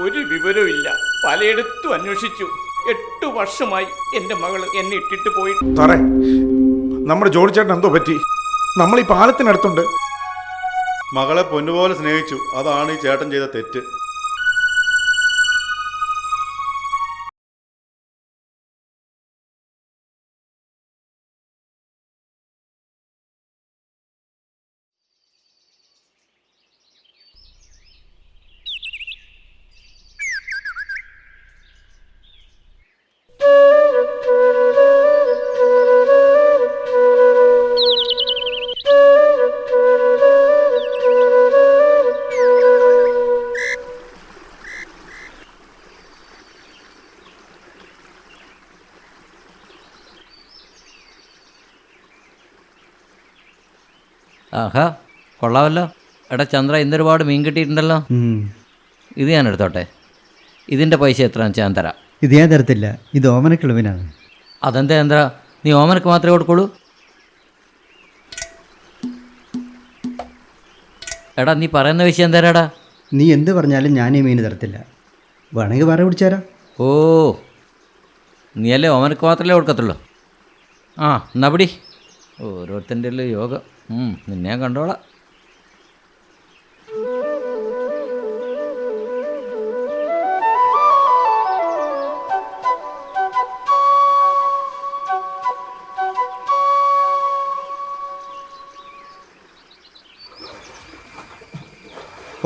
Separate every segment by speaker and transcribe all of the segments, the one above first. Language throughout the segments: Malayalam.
Speaker 1: ഒരു വിവരവുമില്ല. പലയിടത്തും അന്വേഷിച്ചു. എട്ടു വർഷമായി എന്റെ മകൾ എന്നെ ഇട്ടിട്ട് പോയി.
Speaker 2: സാറേ നമ്മുടെ ചേട്ടൻ എന്തോ പറ്റി? നമ്മൾ ഈ പാലത്തിനടുത്തുണ്ട്
Speaker 3: മകളെ പൊന്നുപോലെ സ്നേഹിച്ചു. അതാണ് ഈ ചേട്ടൻ ചെയ്ത തെറ്റ്.
Speaker 4: ആഹാ കൊള്ളാമല്ലോ. എടാ ചന്ദ്ര ഇന്നൊരുപാട് മീൻ കിട്ടിയിട്ടുണ്ടല്ലോ. ഇത് ഞാൻ എടുത്തോട്ടെ. ഇതിന്റെ പൈസ എത്രയാണെന്ന് വെച്ചാൽ ഞാൻ തരാം.
Speaker 5: ഇത് ഞാൻ തരത്തില്ല. ഇത് ഓമനക്കിളവിനാണ്
Speaker 4: അതെന്താ ചന്ദ്ര? നീ ഓമനക്ക് മാത്രമേ കൊടുക്കുള്ളൂ? എടാ നീ പറയുന്ന വിഷയം എന്തേരാടാ?
Speaker 5: നീ എന്ത് പറഞ്ഞാലും ഞാൻ ഈ മീൻ തരത്തില്ല. വേണമെങ്കിൽ വേറെ പിടിച്ചാരാ
Speaker 4: ഓ നീ അല്ലേ ഓമനക്ക് മാത്രമല്ലേ കൊടുക്കത്തുള്ളൂ? ആ എന്നാ പിടി. ഓരോരുത്തന്റെ യോഗ. നിന്നെ കണ്ടോള.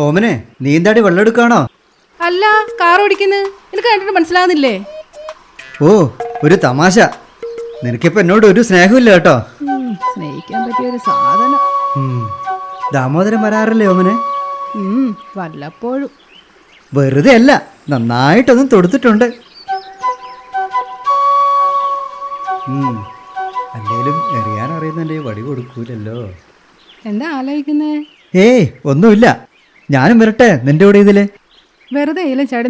Speaker 5: ഓമനെ നീന്താടി വെള്ളം എടുക്കാണോ
Speaker 6: അല്ല കാർ ഓടിക്കുന്നു. എനിക്ക് കണ്ടിട്ട് മനസ്സിലാകുന്നില്ലേ
Speaker 5: ഓ ഒരു തമാശ. നിനക്കിപ്പോ എന്നോട് ഒരു സ്നേഹമില്ല കേട്ടോ.
Speaker 6: സാധനം.
Speaker 5: ദാമോദരൻ വരാറില്ലേ ഓമനെ?
Speaker 6: വല്ലപ്പോഴും.
Speaker 5: വെറുതെ അല്ല നന്നായിട്ടൊന്നും തൊടുത്തിട്ടുണ്ട്. അല്ലേലും എറിയാൻ വടി കൊടുക്കൂലല്ലോ.
Speaker 6: എന്താ ആലോചിക്കുന്നേ?
Speaker 5: ഏയ് ഒന്നുമില്ല. ഞാനും വരട്ടെ നിന്റെ കൂടെ ഇതിൽ.
Speaker 6: വെറുതെ ചാടി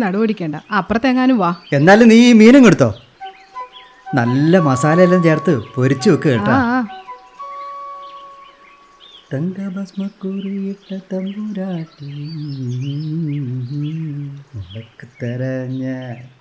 Speaker 6: അപ്പുറത്തെങ്ങാനും വാ.
Speaker 5: എന്നാലും നീ ഈ മീനും കൊടുത്തോ. നല്ല മസാല എല്ലാം ചേർത്ത് പൊരിച്ചു
Speaker 6: വെക്കുക
Speaker 5: കേട്ടോ. തങ്കഭസ്മക്കുറിയിട്ട തമ്പുരാട്ടി ഞാൻ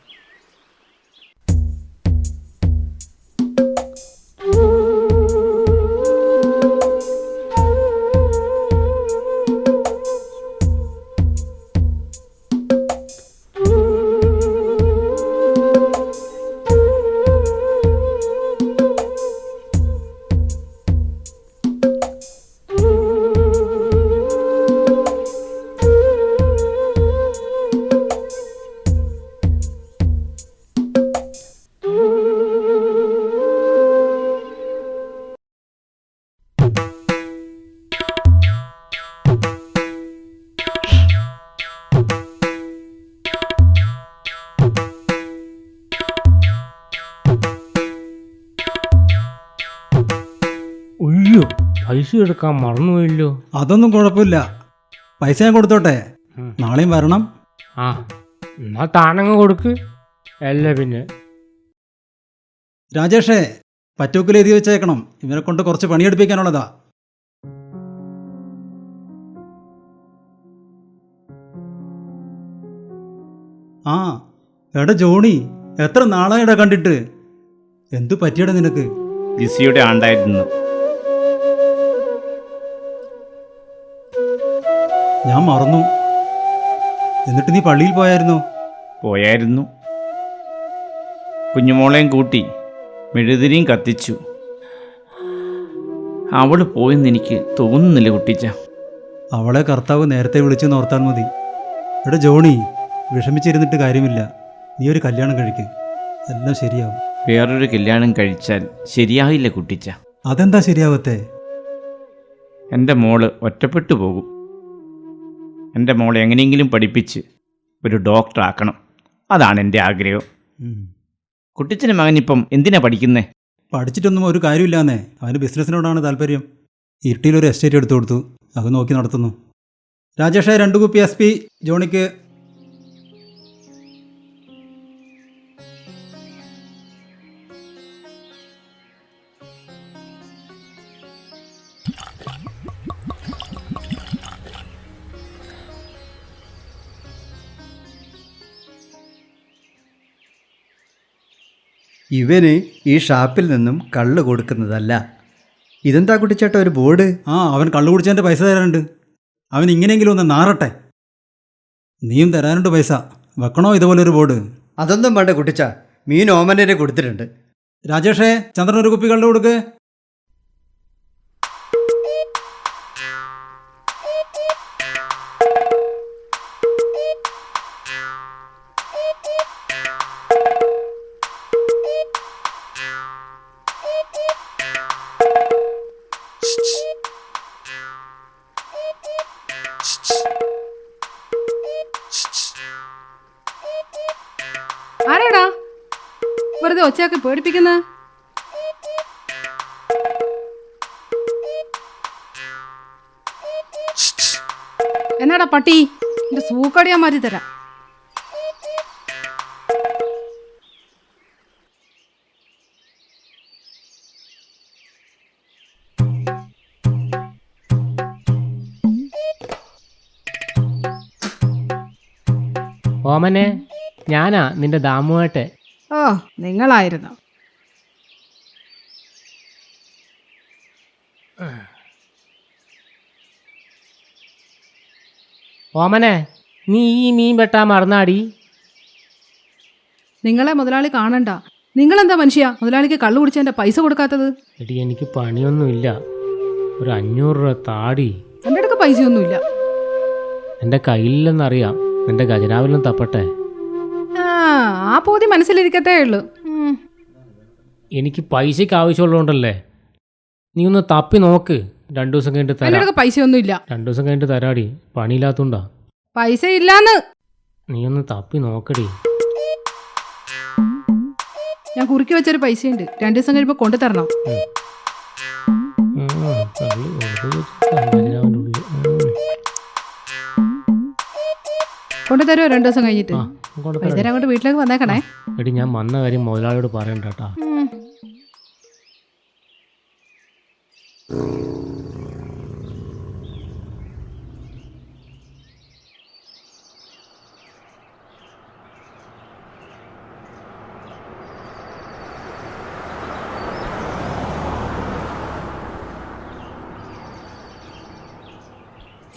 Speaker 7: അയ്യോ പൈസ എടുക്കാൻ മറന്നുപോയല്ലോ.
Speaker 8: അതൊന്നും കുഴപ്പമില്ല. പൈസ ഞാൻ കൊടുത്തോട്ടെ. നാളെയും വരണം.
Speaker 7: ആ എന്നാ താനങ്ങ് കൊടുക്ക്. അല്ല പിന്നെ.
Speaker 8: രാജേഷേ പറ്റൂക്കിൽ എഴുതി വെച്ചേക്കണം. ഇവരെ കൊണ്ട് കുറച്ച് പണിയെടുപ്പിക്കാനുള്ളതാ. ആ എടാ ജോണി എത്ര നാളായിടാ കണ്ടിട്ട്? എന്തു പറ്റിയടാ നിനക്ക്?
Speaker 1: ജിസിയുടെ ആണ്ടായിരുന്നു.
Speaker 8: ഞാൻ മറന്നു. എന്നിട്ട് നീ പള്ളിയിൽ പോയായിരുന്നു?
Speaker 1: പോയായിരുന്നു. കുഞ്ഞുമോളെയും കൂട്ടി മെഴുതിരിയും കത്തിച്ചു. അവൾ പോയെന്ന് എനിക്ക് തോന്നുന്നില്ല കുട്ടിച്ച.
Speaker 8: അവളെ കർത്താവ് നേരത്തെ വിളിച്ചു നോർത്താൽ മതി. എടാ ജോണി വിഷമിച്ചിരുന്നിട്ട് കാര്യമില്ല. നീ ഒരു കല്യാണം കഴിക്ക്. എല്ലാം ശരിയാവും.
Speaker 1: വേറൊരു കല്യാണം കഴിച്ചാൽ ശരിയാവില്ല കുട്ടിച്ച.
Speaker 8: അതെന്താ ശരിയാവത്തെ?
Speaker 1: എന്റെ മോൾ ഒറ്റപ്പെട്ടു പോകും. എന്റെ മോളെ എങ്ങനെയെങ്കിലും പഠിപ്പിച്ച് ഒരു ഡോക്ടറാക്കണം അതാണ് എന്റെ ആഗ്രഹം.
Speaker 8: കുട്ടിച്ചന്
Speaker 1: മകനിപ്പം മകൻ ഇപ്പം എന്തിനാ പഠിക്കുന്നേ?
Speaker 8: പഠിച്ചിട്ടൊന്നും ഒരു കാര്യമില്ലാന്നേ. അവന് ബിസിനസ്സിനോടാണ് താല്പര്യം. ഇരുട്ടിയിലൊരു എസ്റ്റേറ്റ് എടുത്തു കൊടുത്തു. അത് നോക്കി നടത്തുന്നു. രാജേഷായ രണ്ട് കുപ്പി എസ് പി ജോണിക്ക്
Speaker 5: ഇവന് ഈ ഷാപ്പിൽ നിന്നും കള്ള് കൊടുക്കുന്നതല്ല. ഇതെന്താ കുട്ടിച്ചേട്ട ഒരു ബോർഡ്?
Speaker 8: ആ അവൻ കള്ളു കുടിച്ചതിന്റെ പൈസ തരാനുണ്ട്. അവൻ ഇങ്ങനെയെങ്കിലും ഒന്ന് നാറട്ടെ. നീയും തരാനുണ്ട് പൈസ. വെക്കണോ ഇതുപോലൊരു ബോർഡ്?
Speaker 5: അതൊന്നും വേണ്ട കുട്ടിച്ച. മീൻ ഓമനെ കൊടുത്തിട്ടുണ്ട്.
Speaker 8: രാജേഷേ ചന്ദ്രൻ ഒരു കുപ്പി കള്ളു കൊടുക്ക്.
Speaker 6: ആരാടാ? വെറുതെ ഒച്ചയാക്കി പേടിപ്പിക്കുന്ന? എന്നാടാ പട്ടി? എന്റെ സൂക്കടിയാ മാറ്റി തരാം.
Speaker 7: ഓമനെ ഞാനാ നിന്റെ ദാമുവേട്ടെ
Speaker 6: ഓ നിങ്ങളായിരുന്നു.
Speaker 7: ഓമനെ നീ ഈ മീൻ വെട്ടാ മറന്നാടി?
Speaker 6: നിങ്ങളെ മുതലാളി കാണണ്ട. നിങ്ങളെന്താ മനുഷ്യ? മുതലാളിക്ക് കള്ളു കുടിച്ചതിന്റെ പൈസ കൊടുക്കാത്തത്?
Speaker 7: എടി എനിക്ക് പണിയൊന്നുമില്ല. ഒരു അഞ്ഞൂറ് രൂപ താടി.
Speaker 6: എന്റെ അടുക്ക പൈസയൊന്നുമില്ല.
Speaker 7: എന്റെ കയ്യിലെന്നറിയാം നിന്റെ ഖജനാവിലും തപ്പട്ടെ.
Speaker 6: ആ പോതി മനസ്സിലിരിക്കത്തേ ഉള്ളൂ
Speaker 7: എനിക്ക് പൈസയ്ക്ക് ആവശ്യമുള്ളതുകൊണ്ടല്ലേ നീ ഒന്ന് തപ്പി നോക്ക് രണ്ടു ദിവസം കഴിഞ്ഞിട്ട് എന്റെ
Speaker 6: ഒന്നും ഇല്ല
Speaker 7: രണ്ടു ദിവസം കഴിഞ്ഞിട്ട് തരാടി പണിയില്ലാത്തോണ്ടാ
Speaker 6: പൈസ ഇല്ലാന്ന്
Speaker 7: നീ ഒന്ന് തപ്പി നോക്കടി
Speaker 6: ഞാൻ കുറുക്കി വെച്ചൊരു പൈസയുണ്ട് രണ്ടു ദിവസം കഴിയുമ്പോൾ കൊണ്ടു തരണം കൊണ്ടു തരുമോ രണ്ടു ദിവസം കഴിഞ്ഞിട്ട്? വൈകുന്നേരം അങ്ങോട്ട് വീട്ടിലേക്ക് വന്നേക്കണേ.
Speaker 7: എടി ഞാൻ വന്ന കാര്യം മുതലാളിയോട് പറയണ്ട കേട്ടാ.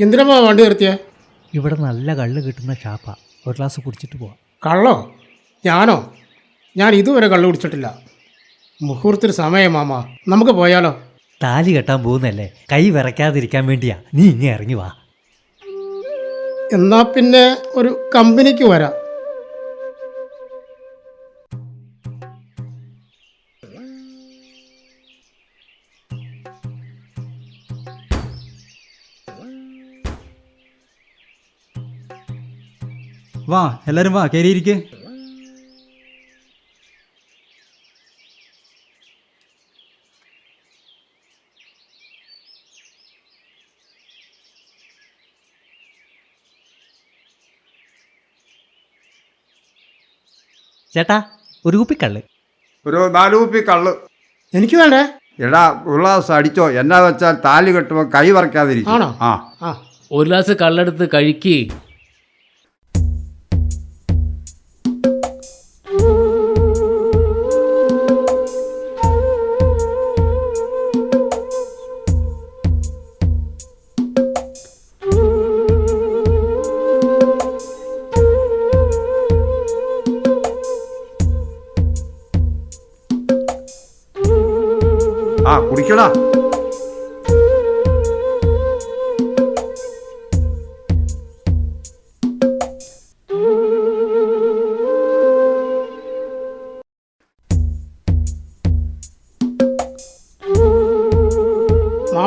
Speaker 9: എന്തിനാ വണ്ടി നിർത്തിയേ?
Speaker 5: ഇവിടെ നല്ല കള്ള് കിട്ടുന്ന ഷാപ്പാ. ഒരു ഗ്ലാസ് കുടിച്ചിട്ട് പോവാം.
Speaker 9: കള്ളോ? ഞാനോ? ഞാൻ ഇതുവരെ കള്ള് കുടിച്ചിട്ടില്ല. മുഹൂർത്തിന് സമയം മാമ. നമുക്ക് പോയാലോ?
Speaker 5: താലി കെട്ടാൻ പോകുന്നല്ലേ? കൈ വിറയ്ക്കാതിരിക്കാൻ വേണ്ടിയാ. നീ ഇങ്ങനെ ഇറങ്ങി വാ.
Speaker 9: എന്നാ പിന്നെ ഒരു കമ്പനിക്ക് വരാം.
Speaker 8: വാ എല്ലാവരും വാ കയറിയിരിക്ക്
Speaker 5: ചേട്ടാ ഒരു കുപ്പി കള്ള്.
Speaker 10: ഒരു നാല് കുപ്പി കള്ള്.
Speaker 9: എനിക്ക് വേണ്ടേ?
Speaker 10: എടാ ഒരു ഗ്ലാസ് അടിച്ചോ. എന്നാ വെച്ചാൽ താലി കെട്ടുമ്പോൾ കൈ വറക്കാതിരിക്കും.
Speaker 9: ആണോ?
Speaker 10: ആ.
Speaker 9: ആ.
Speaker 7: ഒരു ഗ്ലാസ് കള്ളെടുത്ത് കഴിക്ക്.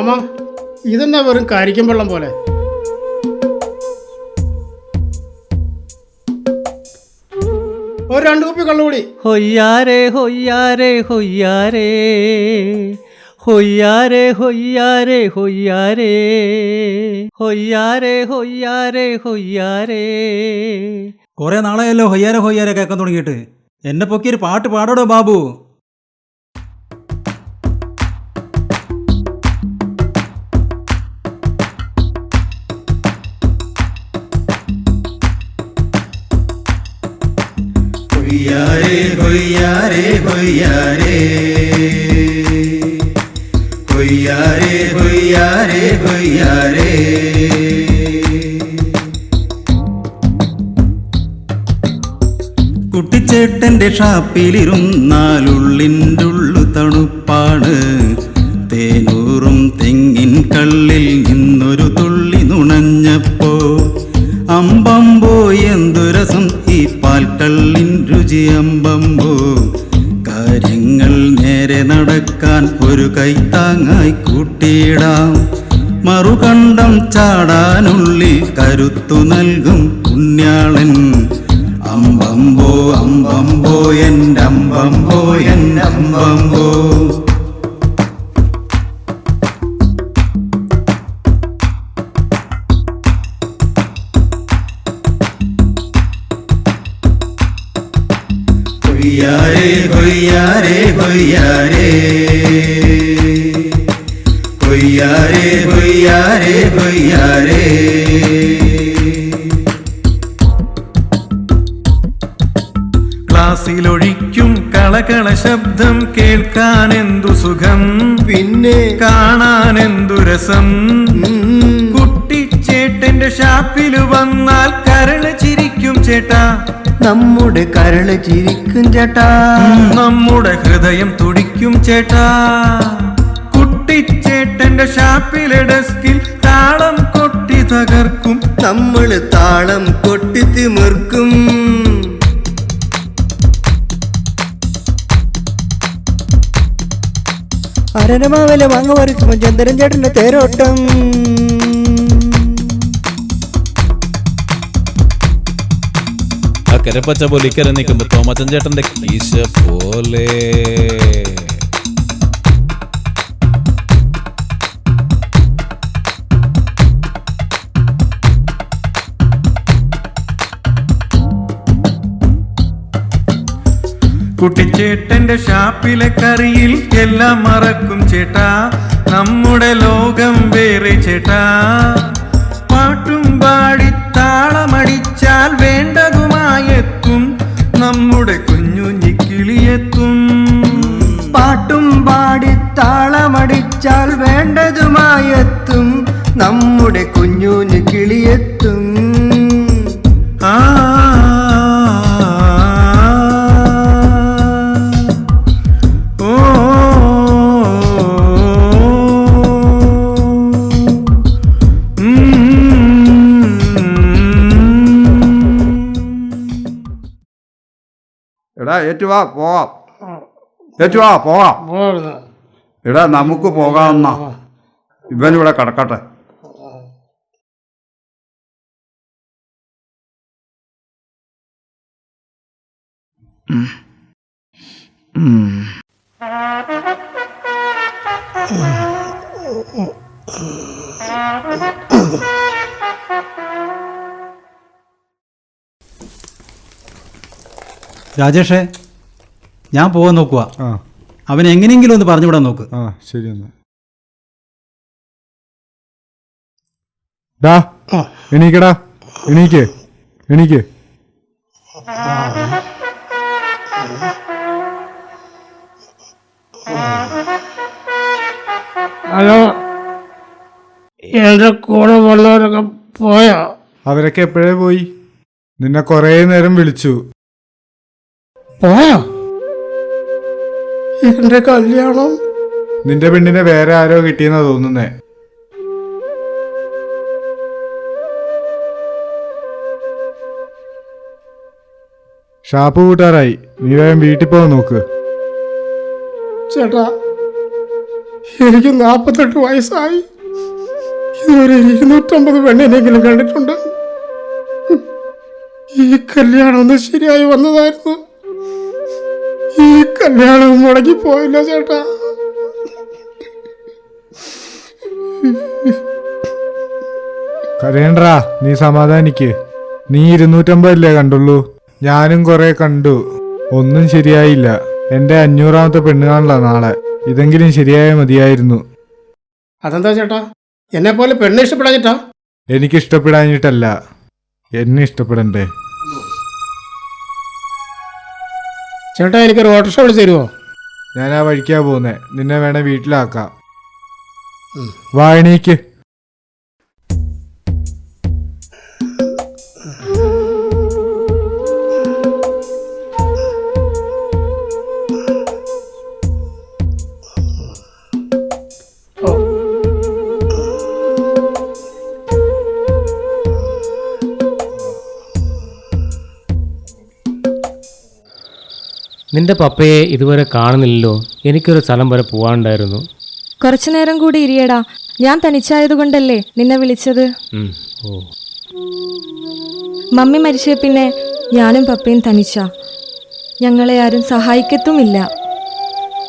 Speaker 9: മാമ ഇതെന്നാ വെറും കരിക്കും വെള്ളം പോലെ? ഒരു രണ്ട് കുപ്പി കള്ളുകൂടി.
Speaker 5: ഹൊയ്യാരേ ഹൊയ്യാരേ ഹൊയ്യാരേ. ഹൊയ്യാരേ ഹൊയ്യാരേ ഹൊയ്യാരേ. ഹൊയ്യാരേ ഹൊയ്യാരേ ഹൊയ്യാരേ.
Speaker 8: കുറേ നാളെയല്ലോ ഹൊയ്യാരെ ഹൊയ്യാരെ കേൾക്കാൻ തുടങ്ങിയിട്ട്. എന്നെ പൊക്കിയൊരു പാട്ട് പാടടോ ബാബു.
Speaker 5: ഹൊയ്യാരേ
Speaker 8: ഹൊയ്യാരേ ഹൊയ്യാരേ ഹൊയ്യാരേ ഹൊയ്യാരേ ഹൊയ്യാരേ കുട്ടിച്ചേട്ടന്റെ ഷാപ്പിലിരുന്നാലുള്ളിന്റെ ഉള്ളു തണുപ്പാണ് അമ്പമ്പോ കാര്യങ്ങൾ നേരെ നടക്കാൻ ഒരു കൈത്താങ്ങായി കൂട്ടിയിടാം. മറുകണ്ഠം ചാടാനുള്ളിൽ കരുത്തു നൽകും പുണ്യാളൻ. അമ്പമ്പോ അമ്പമ്പോ എന്റെ അമ്പമ്പോ എന്റെ അമ്പമ്പോ ഹൊയ്യാരേ ഹൊയ്യാരേ ഹൊയ്യാരേ
Speaker 11: ക്ലാസ്സിലൊഴിക്കും കളകള ശബ്ദം കേൾക്കാൻ എന്തു സുഖം?
Speaker 8: പിന്നെ?
Speaker 11: കാണാൻ എന്തു രസം കുട്ടിച്ചേട്ടന്റെ ഷാപ്പിൽ വന്നാൽ കരൾ ചിരിക്കും ചേട്ടാ.
Speaker 8: നമ്മുടെ കരൾ ചിരിക്കും ചേട്ടാ.
Speaker 11: നമ്മുടെ ഹൃദയം തുടിക്കും ചേട്ടാ. കുട്ടിച്ചേട്ടന്റെ ഷാപ്പിലെ ഡെസ്കിൽ താളം കൊട്ടി തകർക്കും.
Speaker 8: നമ്മൾ താളം കൊട്ടി തിമിർക്കും.
Speaker 9: അരനമാവല മാങ്ങ പറിക്കുമ്പോൾ ചന്ദ്രൻ ചേട്ടന്റെ തേരോട്ടം.
Speaker 12: അക്കരെ പച്ച പോലെ ഇക്കരെ നിൽക്കുമ്പോ തോമച്ചൻ ചേട്ടന്റെ കീശ പോലെ.
Speaker 11: കുട്ടിച്ചേട്ടന്റെ ഷാപ്പിലെ കറിയിൽ എല്ലാം മറക്കും ചേട്ടാ. നമ്മുടെ ലോകം വേറെ ചേട്ടാ. പാട്ടും പാടി താളമടിച്ചാൽ വേണ്ടതുമായെത്തും. നമ്മുടെ കുഞ്ഞുഞ്ഞി കിളിയെത്തും
Speaker 8: പാട്ടും പാടി താളമടിച്ചാൽ വേണ്ടതുമായെത്തും. നമ്മുടെ കുഞ്ഞൂന്
Speaker 10: എടാ ഏറ്റുവാ പോവാം. ഏറ്റുവാ പോവാം. എടാ നമുക്ക് പോകാമെന്നാ. ഇവനിവിടെ കിടക്കട്ടെ.
Speaker 13: രാജേഷേ ഞാൻ പോകാൻ നോക്കുക
Speaker 2: ആ.
Speaker 13: അവൻ എങ്ങനെയെങ്കിലും ഒന്ന് പറഞ്ഞു വിടാൻ നോക്ക്.
Speaker 2: ആ ശരി എന്നാ. ഡാ എണീക്കടാ. എണീക്ക് എണീക്ക്.
Speaker 9: ഹലോ. എന്റെ കൂടെ വന്നവരൊക്കെ പോയോ?
Speaker 2: അവരൊക്കെ എപ്പോഴേ പോയി? നിന്നെ കുറേ നേരം വിളിച്ചു.
Speaker 9: പോയോ? എന്റെ കല്യാണം.
Speaker 2: നിന്റെ പെണ്ണിനെ വേറെ ആരോ കിട്ടിയെന്നാ തോന്നുന്നേ. ഷാപ്പ് കൂട്ടാറായി. നീ വേഗം വീട്ടിൽ പോകാൻ നോക്ക്.
Speaker 9: ചേട്ടാ എനിക്ക് നാൽപ്പത്തെട്ട് വയസ്സായി. ഇതുവരെ ഇരുന്നൂറ്റമ്പത് പെണ്ണിനെങ്കിലും കണ്ടിട്ടുണ്ട്. ഈ കല്യാണം ഒന്ന് ശരിയായി വന്നതായിരുന്നു. ഈ കല്യാണം മുടങ്ങി പോയില്ല ചേട്ടാ.
Speaker 2: കരയണ്ടാ നീ സമാധാനിക്ക്. നീ ഇരുന്നൂറ്റമ്പതല്ലേ കണ്ടുള്ളൂ? ഞാനും കുറെ കണ്ടു. ഒന്നും ശരിയായില്ല. എന്റെ അഞ്ഞൂറാമത്തെ പെണ്ണുകാണല്ല നാളെ. ഇതെങ്കിലും ശരിയായ മതിയായിരുന്നു.
Speaker 9: അതെന്താ ചേട്ടാ? എന്നെ പോലെ പെണ്ണ് ഇഷ്ടപ്പെടാഞ്ഞിട്ടാ?
Speaker 2: എനിക്ക് ഇഷ്ടപ്പെടാഞ്ഞിട്ടല്ല എന്നെ ഇഷ്ടപ്പെടണ്ടേ?
Speaker 9: ചേട്ടാ എനിക്കൊരു ഓട്ടോറിക്ഷ വിളിച്ചു തരുമോ
Speaker 2: ഞാൻ ആ വഴിക്കാ പോകുന്നേ. നിന്നെ വേണേ വീട്ടിലാക്കാം. വായനീക്ക്
Speaker 7: നിന്റെ പപ്പയെ ഇതുവരെ കാണുന്നില്ലല്ലോ. എനിക്കൊരു സ്ഥലം വരെ പോവാണ്ടായിരുന്നു
Speaker 14: കുറച്ചു നേരം കൂടി ഇരിയടാ. ഞാൻ തനിച്ചായതുകൊണ്ടല്ലേ നിന്നെ വിളിച്ചത്.
Speaker 7: ഉം, ഓ.
Speaker 14: മമ്മി മരിച്ച പിന്നെ ഞാനും പപ്പയും തനിച്ച. ഞങ്ങളെ ആരും സഹായിക്കത്തുമില്ല.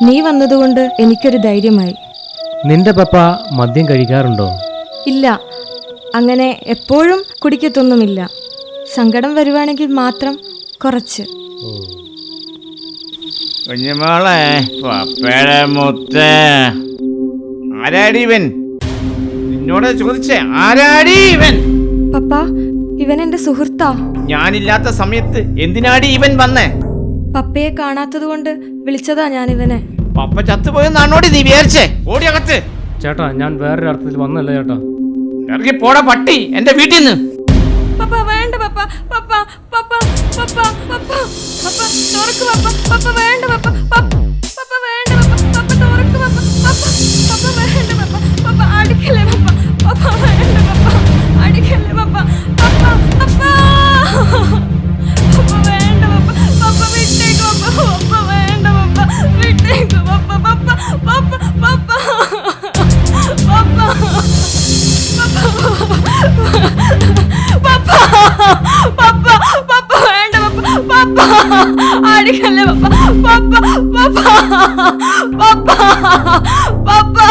Speaker 14: നീ വന്നതുകൊണ്ട് എനിക്കൊരു ധൈര്യമായി.
Speaker 7: നിന്റെ പപ്പ മദ്യം കഴിക്കാറുണ്ടോ?
Speaker 14: ഇല്ല. അങ്ങനെ എപ്പോഴും കുടിക്കത്തൊന്നുമില്ല. സങ്കടം വരുവാണെങ്കിൽ മാത്രം കുറച്ച്.
Speaker 1: കുഞ്ഞുമോളെ പപ്പയുടെ മുത്ത്. ആരാടി ഇവൻ? നിന്നോട് ചോദിച്ചേ ആരാടി ഇവൻ?
Speaker 14: പപ്പ ഇവൻ എന്റെ സുഹൃത്താ.
Speaker 1: ഞാനില്ലാത്ത സമയത്ത് എന്തിനാടി ഇവൻ വന്നേ?
Speaker 14: പപ്പയെ കാണാത്തത് കൊണ്ട് വിളിച്ചതാ ഞാൻ ഇവനെ.
Speaker 1: പപ്പ ചത്തുപോയെന്നാണോടി നീ വിചാരിച്ചേ? ഓടി അകത്ത്.
Speaker 7: ചേട്ടാ ഞാൻ വേറൊരു അർത്ഥത്തിൽ വന്നല്ല ചേട്ടാ.
Speaker 1: ഇറങ്ങി പോടാ പട്ടി എന്റെ വീട്ടിൽ നിന്ന്
Speaker 14: പപ്പ വേണ്ട പപ്പ പപ്പ പപ്പ പപ്പ പപ്പ പപ്പ തുറക്ക് പപ്പ പപ്പ വേണ്ട. 빠빠! 빠빠!